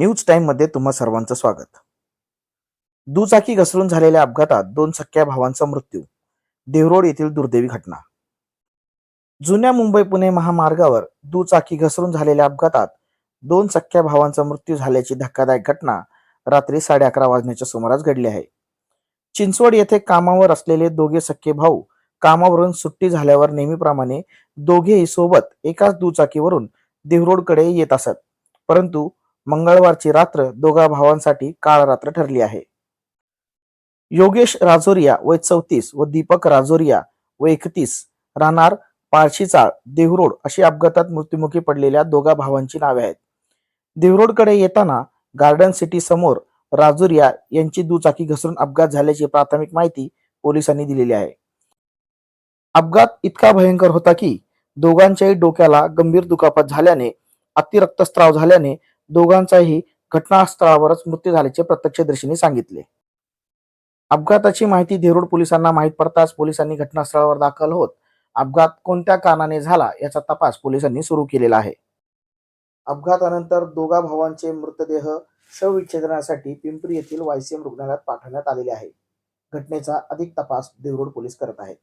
News टाइममध्ये तुम्हा सर्वांचं स्वागत. दुचाकी घसरून झालेल्या अपघातात दोन सख्या भावांचा मृत्यू. देवरोड येथील दुर्दैवी घटना. जुन्या मुंबई पुणे महामार्गावर दुचाकी घसरून झालेल्या अपघातात दोन सख्या भावांचा मृत्यू झाल्याची धक्कादायक घटना रात्री साडे अकरा वाजण्याच्या सुमारास घडली आहे. चिंचवड येथे कामावर असलेले दोघे सख्खे भाऊ कामावरून सुट्टी झाल्यावर नेहमीप्रमाणे दोघेही सोबत एकाच दुचाकीवरून देवरोडकडे येत असत. परंतु मंगळवारची रात्र दोघा भावांसाठी काळ रात्र ठरली आहे. योगेश राजोरिया वय चौतीस व दीपक राजोरिया व एकतीस राहणार पारशीचाळ देहरोड अशी अपघातात मृत्युमुखी पडलेल्या दोघा भावांची नावे आहेत. देहरोडकडे येताना गार्डन सिटी समोर राजुरिया यांची दुचाकी घसरून अपघात झाल्याची प्राथमिक माहिती पोलिसांनी दिलेली आहे. अपघात इतका भयंकर होता की दोघांच्याही डोक्याला गंभीर दुखापत झाल्याने अतिरक्तस्त्राव झाल्याने दोघांचाही घटनास्थळावरच मृत्यू झाल्याचे प्रत्यक्षदर्शींनी सांगितले. अपघाताची माहिती देरोड पोलिसांना माहीत पडताच पोलिसांनी घटनास्थळावर दाखल होत अपघात कोणत्या कारणाने झाला याचा तपास पोलिसांनी सुरू केलेला आहे. अपघातानंतर दोघा भावांचे मृतदेह शवविच्छेदनासाठी पिंपरी येथील वायसीएम रुग्णालयात पाठवण्यात आलेले आहे. घटनेचा अधिक तपास देवरोड पोलीस करत आहेत.